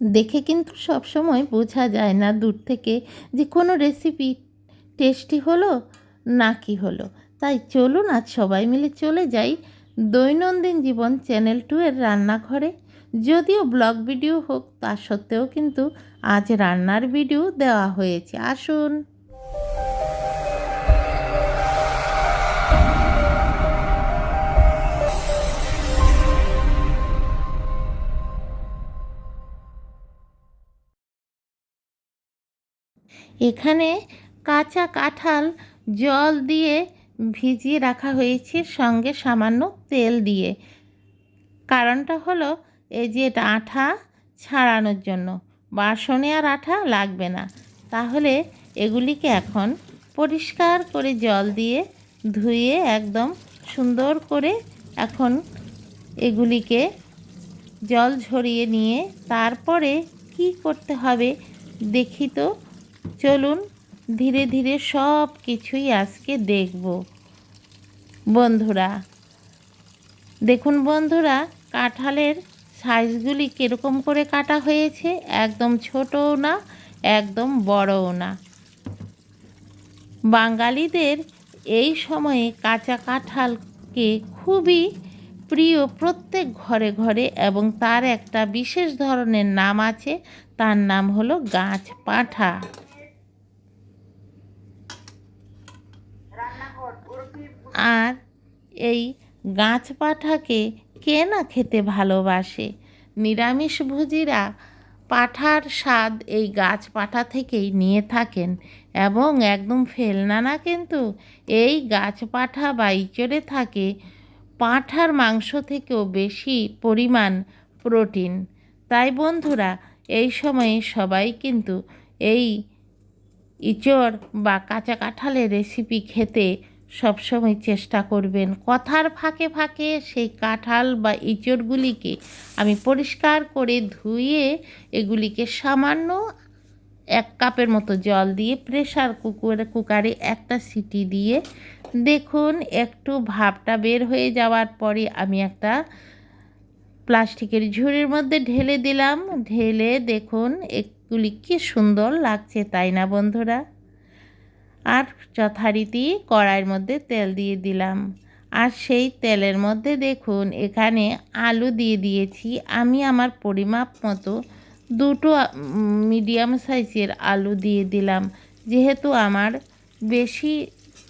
দেখে কিন্তু সবসময় বোঝা যায় না দূর থেকে যে কোনো রেসিপি টেস্টি হলো না কি হলো। তাই চলুন আজ সবাই মিলে চলে যাই দৈনন্দিন জীবন চ্যানেল টু এর রান্নাঘরে। যদিও ব্লগ ভিডিও হোক, তা সত্ত্বেও কিন্তু আজ রান্নার ভিডিও দেওয়া হয়েছে। আসুন। এখানে কাঁচা কাঁঠাল জল দিয়ে ভিজিয়ে রাখা হয়েছে, সঙ্গে সামান্য তেল দিয়ে। কারণটা হলো, এই যে এটা আঠা ছাড়ানোর জন্য। বাসনে আর আঠা লাগবে না। তাহলে এগুলিকে এখন পরিষ্কার করে জল দিয়ে ধুয়ে একদম সুন্দর করে এখন এগুলিকে জল ঝরিয়ে নিয়ে তারপরে কি করতে হবে দেখি তো। চলুন ধীরে ধীরে সব কিছুই আজকে দেখব। বন্ধুরা, দেখুন বন্ধুরা, কাঁঠালের সাইজগুলি কীরকম করে কাটা হয়েছে? একদম ছোটও না, একদম বড়ও না। বাঙালিদের এই সময়ে কাঁচা কাঁঠালকে খুবই প্রিয় প্রত্যেক ঘরে ঘরে এবং তার একটা বিশেষ ধরনের নাম আছে, তার নাম হলো গাছ পাঁঠা। আর এই গাছ পাঁঠাকে কে না খেতে ভালোবাসে? নিরামিষভোজীরা পাঁঠার স্বাদ এই গাছ পাঁঠা থেকেই নিয়ে থাকেন এবং একদম ফেলনা না কিন্তু এই গাছ পাঁঠা বা ইচড়ে থাকে পাঁঠার মাংস থেকেও বেশি পরিমাণ প্রোটিন। তাই বন্ধুরা, এই সময়ে সবাই কিন্তু এই ইচড় বা কাঁচা কাঁঠালের রেসিপি খেতে সবসময় চেষ্টা করবেন কথার ফাঁকে ফাঁকে সেই কাঁঠাল বা ইঁচড়গুলিকে আমি পরিষ্কার করে ধুয়ে এগুলিকে সামান্য এক কাপের মতো জল দিয়ে প্রেশার কুকারে কুকারে একটা সিটি দিয়ে দেখুন একটু ভাবটা বের হয়ে যাওয়ার পরে আমি একটা প্লাস্টিকের ঝুড়ির মধ্যে ঢেলে দিলাম। ঢেলে দেখুন এগুলি কি সুন্দর লাগছে, তাই না বন্ধুরা? আর যথারীতি কড়াইয়ের মধ্যে তেল দিয়ে দিলাম। আর সেই তেলের মধ্যে দেখুন, এখানে আলু দিয়ে দিয়েছি। আমি আমার পরিমাপ মতো দুটো মিডিয়াম সাইজের আলু দিয়ে দিলাম। যেহেতু আমার বেশি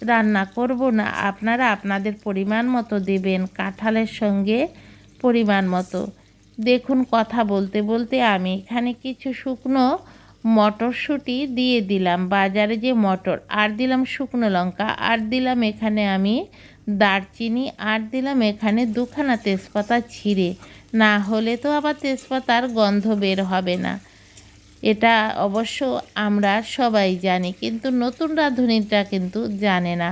রান্না করব না, আপনারা আপনাদের পরিমাণ মতো দেবেন, কাঁঠালের সঙ্গে পরিমাণ মতো। দেখুন, কথা বলতে বলতে আমি এখানে কিছু শুকনো মটরশুঁটি দিয়ে দিলাম, বাজারে যে মটর। আর দিলাম শুকনো লঙ্কা, আর দিলাম এখানে আমি দারচিনি, আর দিলাম এখানে দুখানা তেজপাতা ছিঁড়ে। না হলে তো আবার তেজপাতার গন্ধ বের হবে না। এটা অবশ্য আমরা সবাই জানি, কিন্তু নতুন রাঁধুনিটা কিন্তু জানে না।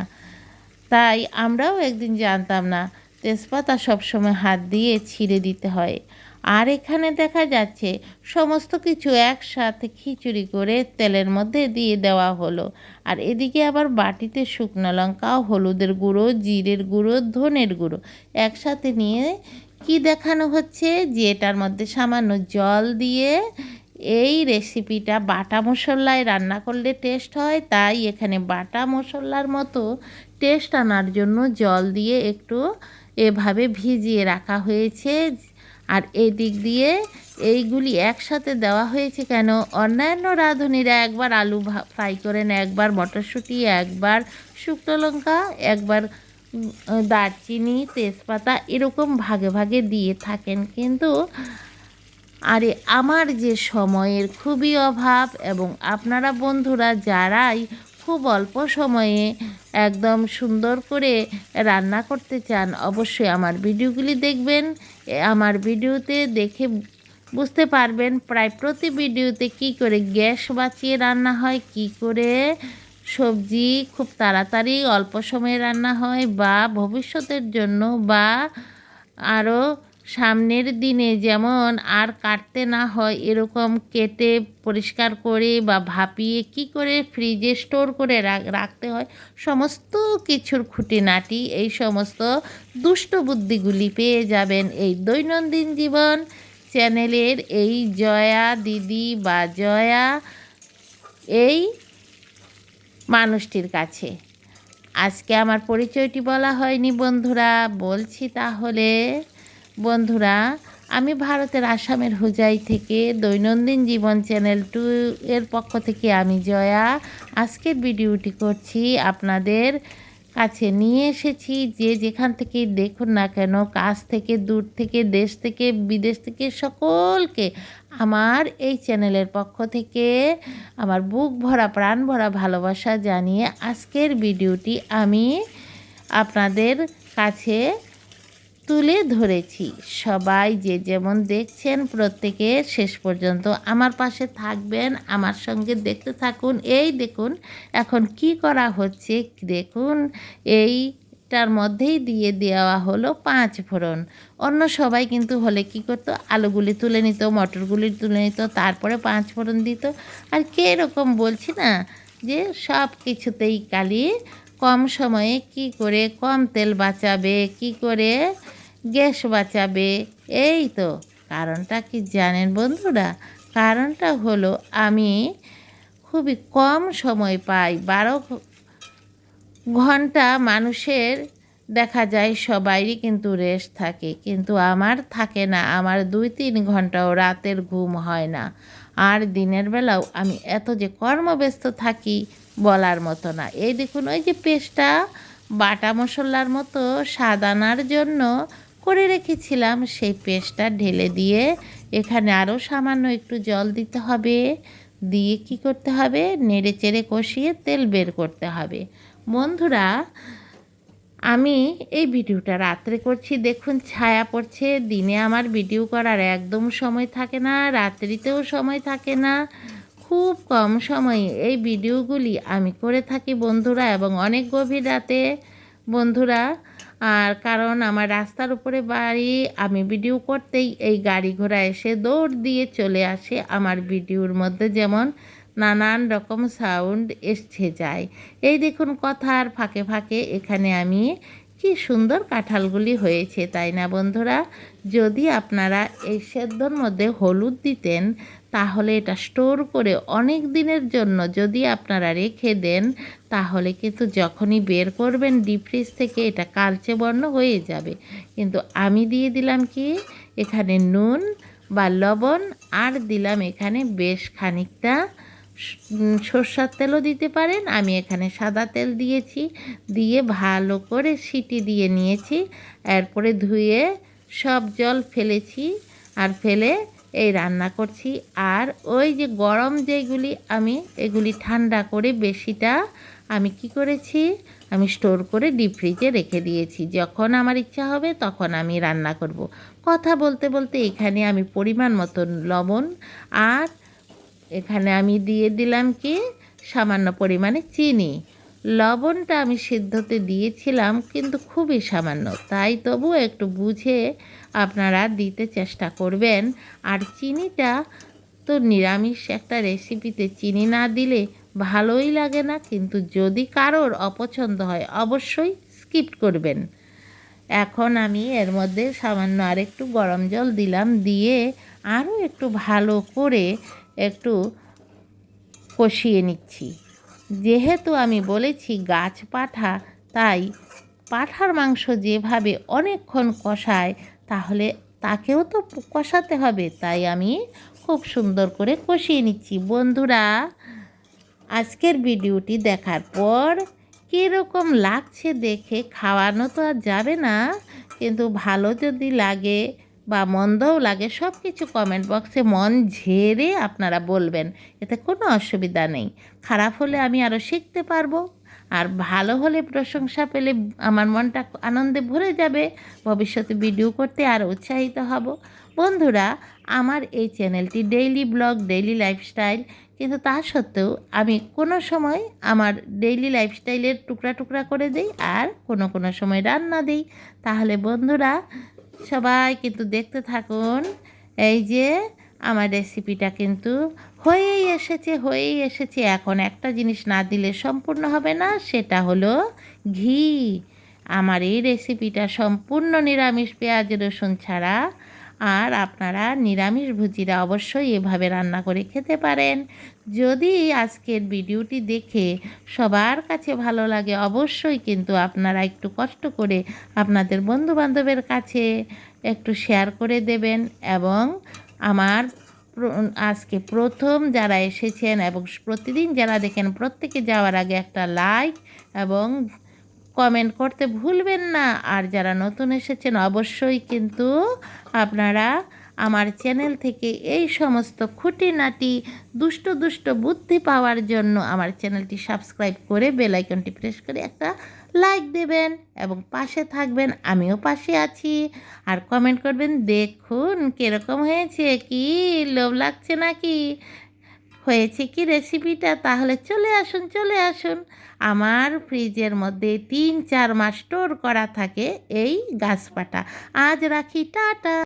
তাই আমরাও একদিন জানতাম না, তেজপাতা সবসময় হাত দিয়ে ছিঁড়ে দিতে হয়। আর এখানে দেখা যাচ্ছে সমস্ত কিছু একসাথে খিচুড়ি করে তেলের মধ্যে দিয়ে দেওয়া হলো। আর এদিকে আবার বাটিতে শুকনো লঙ্কা, হলুদের গুঁড়ো, জিরের গুঁড়ো, ধনের গুঁড়ো একসাথে নিয়ে কি দেখানো হচ্ছে? যে এটার মধ্যে সামান্য জল দিয়ে এই রেসিপিটা বাটা মশলায় রান্না করলে টেস্ট হয়, তাই এখানে বাটা মশলার মতো টেস্ট আনার জন্য জল দিয়ে একটু এভাবে ভিজিয়ে রাখা হয়েছে। আর এই দিক দিয়ে এইগুলি একসাথে দেওয়া হয়েছে কেন? অন্যান্য রাঁধুনিরা একবার আলু ফ্রাই করেন একবার মটরশুঁটি, একবার শুকনো লঙ্কা, একবার দারচিনি, তেজপাতা এরকম ভাগে ভাগে দিয়ে থাকেন। কিন্তু আরে আমার যে সময়ের খুবই অভাব এবং আপনারা বন্ধুরা যারাই খুব অল্প সময়ে একদম সুন্দর করে রান্না করতে চান, অবশ্যই আমার ভিডিওগুলি দেখবেন। আমার ভিডিওতে দেখে বুঝতে পারবেন প্রায় প্রতি ভিডিওতে কি করে গ্যাস বাঁচিয়ে রান্না হয়, কি করে সবজি খুব তাড়াতাড়ি অল্প সময়ে রান্না হয় বা ভবিষ্যতের জন্য বা আরও সামনের দিনে যেমন আর কাটতে না হয়, এরকম কেটে পরিষ্কার করে বা ভাপিয়ে কি করে ফ্রিজে স্টোর করে রাখতে হয়? সমস্ত কিছুর খুঁটিনাটি, এই সমস্ত দুষ্ট বুদ্ধিগুলি পেয়ে যাবেন এই দৈনন্দিন জীবন চ্যানেলের এই জয়া দিদি বা জয়া এই মানুষটির কাছে। আজকে আমার পরিচয়টি বলা হয়নি বন্ধুরা, বলছি তাহলে বন্ধুরা, আমি ভারতের আসামের হুজাই থেকে দৈনন্দিন জীবন চ্যানেল টু এর পক্ষ থেকে আমি জয়া। আজকের ভিডিওটি করছি আপনাদের কাছে নিয়ে এসেছি যে যেখান থেকে দেখুন না কেন কাজ থেকে, দূর থেকে, দেশ থেকে, বিদেশ থেকে সকলকে আমার এই চ্যানেলের পক্ষ থেকে আমার বুক ভরা, প্রাণ ভরা ভালোবাসা জানিয়ে আজকের ভিডিওটি আমি আপনাদের কাছে তুলে ধরেছি। সবাই যে যেমন দেখছেন প্রত্যেকে শেষ পর্যন্ত আমার পাশে থাকবেন, আমার সঙ্গে দেখতে থাকুন। এই দেখুন, এখন কি করা হচ্ছে? দেখুন, এইটার মধ্যেই দিয়ে দেওয়া হলো পাঁচ ফোড়ন। অন্য সবাই কিন্তু হলে কি করতো? আলুগুলি তুলে নিত, মটরগুলি তুলে নিত, তারপরে পাঁচ ফোড়ন দিত। আর কে এরকম বলছি না যে সব কিছুতেই কালি কম সময়ে কি করে কম তেল বাঁচাবে, কি করে গ্যাস বাঁচাবে। এই তো, কারণটা কি জানেন বন্ধুরা? কারণটা হলো আমি খুবই কম সময় পাই, বারো ঘণ্টা মানুষের, দেখা যায় সবাইরই কিন্তু রেস্ট থাকে, কিন্তু আমার থাকে না, আমার দুই তিন ঘন্টাও রাতের ঘুম হয় না। আর দিনের বেলাও আমি এত যে কর্মব্যস্ত থাকি বলার মতো না। এই দেখুন, ওই যে পেস্টটা বাটা মশলার মতো স্বাদ আনার জন্য করে রেখেছিলাম, সেই পেস্টটা ঢেলে দিয়ে এখানে আরও সামান্য একটু জল দিতে হবে। দিয়ে কি করতে হবে? নেড়ে চেড়ে কষিয়ে তেল বের করতে হবে। বন্ধুরা, আমি এই ভিডিওটা রাত্রে করছি। দেখুন, ছায়া পড়ছে। দিনে আমার ভিডিও করার একদম সময় থাকে না, রাত্রিতেও সময় থাকে না। খুব কম সময়ে এই ভিডিওগুলি আমি করে থাকি বন্ধুরা, এবং অনেক গভীর রাতে। বন্ধুরা আর কারণ আমার রাস্তার উপরে বাড়ি, আমি ভিডিও করতেই এই গাড়ি ঘোড়া এসে দৌড় দিয়ে চলে আসে আমার ভিডিওর মধ্যে যেমন নানান রকম সাউন্ড এসছে যায়। এই দেখুন কথার ফাঁকে ফাঁকে এখানে আমি কি সুন্দর কাঁঠালগুলি হয়েছে, তাই না বন্ধুরা? যদি আপনারা এই সেদ্ধর মধ্যে হলুদ দিতেন তাহলে এটা স্টোর করে অনেক দিনের জন্য যদি আপনারা রেখে দেন, তাহলে কিন্তু যখনই বের করবেন ডিপ ফ্রিজ থেকে এটা কালচে বর্ণ হয়ে যাবে। কিন্তু আমি দিয়ে দিলাম কি? এখানে নুন বা লবণ, আর দিলাম এখানে বেশ খানিকটা সর্ষার তেলও দিতে পারেন। আমি এখানে সাদা তেল দিয়েছি, দিয়ে ভালো করে সিটি দিয়ে নিয়েছি। এরপরে ধুয়ে সব জল ফেলেছি, আর ফেলে এই রান্না করছি। আর ওই যে গরম যেগুলি, আমি এগুলি ঠান্ডা করে বেশিটা আমি কি করেছি, আমি স্টোর করে ডিপ ফ্রিজে রেখে দিয়েছি। যখন আমার ইচ্ছা হবে তখন আমি রান্না করব। কথা বলতে বলতে এখানে আমি পরিমাণ মতো লবণ আর এখানে আমি দিয়ে দিলাম কি, সামান্য পরিমাণে চিনি। লবণটা আমি সিদ্ধতে দিয়েছিলাম, কিন্তু খুবই সামান্য। তাই তবু একটু বুঝে আপনারা দিতে চেষ্টা করবেন। আর চিনিটা তো নিরামিষ একটা রেসিপিতে চিনি না দিলে ভালোই লাগে না, কিন্তু যদি কারোর অপছন্দ হয় অবশ্যই স্কিপ করবেন। এখন আমি এর মধ্যে সামান্য আর একটু গরম জল দিলাম, দিয়ে আরও একটু ভালো করে একটু কষিয়ে নিচ্ছি। যেহেতু আমি বলেছি গাছ পাঠা, তাই পাঠার মাংস যেভাবে অনেকক্ষণ কষায়, তাহলে তাকেও তো কষাতে হবে। তাই আমি খুব সুন্দর করে কষিয়ে নিচ্ছি। বন্ধুরা, আজকের ভিডিওটি দেখার পর কীরকম লাগছে দেখে, খাওয়ানো তো আর যাবে না, কিন্তু ভালো যদি লাগে বা মন্দও লাগে সব কিছু কমেন্ট বক্সে মন ঝেড়ে আপনারা বলবেন, এতে কোনো অসুবিধা নেই। খারাপ হলে আমি আরও শিখতে পারব, আর ভালো হলে প্রশংসা পেলে আমার মনটা আনন্দে ভরে যাবে, ভবিষ্যতে ভিডিও করতে আর উৎসাহিত হব। বন্ধুরা, আমার এই চ্যানেলটি ডেইলি ব্লগ ডেইলি লাইফস্টাইল কিন্তু তা সত্ত্বেও আমি কোনো সময় আমার ডেইলি লাইফস্টাইলের টুকরা টুকরা করে দিই, আর কোনো কোনো সময় রান্না দিই। তাহলে বন্ধুরা সবাই কিন্তু দেখতে থাকুন। এই যে আমার রেসিপিটা কিন্তু হয়েই এসেছে হয়েই এসেছে। এখন একটা জিনিস না দিলে সম্পূর্ণ হবে না, সেটা হলো ঘি। আমার এই রেসিপিটা সম্পূর্ণ নিরামিষ পেঁয়াজ, রসুন ছাড়া। আর আপনারা নিরামিষ ভুজিরা অবশ্যই এভাবে রান্না করে খেতে পারেন। যদি আজকের ভিডিওটি দেখে সবার কাছে ভালো লাগে, অবশ্যই কিন্তু আপনারা একটু কষ্ট করে আপনাদের বন্ধু বান্ধবের কাছে একটু শেয়ার করে দেবেন এবং আমার আজকে প্রথম যারা এসেছেন এবং প্রতিদিন যারা দেখেন প্রত্যেকে যাওয়ার আগে একটা লাইক এবং কমেন্ট করতে ভুলবেন না। আর যারা নতুন এসেছেন, অবশ্যই কিন্তু আপনারা আমার চ্যানেল থেকে এই সমস্ত খুঁটিনাটি, দুষ্ট দুষ্ট বুদ্ধি পাওয়ার জন্য আমার চ্যানেলটি সাবস্ক্রাইব করে বেল আইকনটি প্রেস করে একটা লাইক দেবেন এবং পাশে থাকবেন, আমিও পাশে আছি। আর কমেন্ট করবেন, দেখুন কীরকম হয়েছে, কি লোভ লাগছে নাকি? হয়েছে কি রেসিপিটা তাহলে চলে আসুন চলে আসুন। আমার ফ্রিজের মধ্যে তিন চার মাস স্টোর করা থাকে এই গাছপাটা। আজ রাখি, টাটা।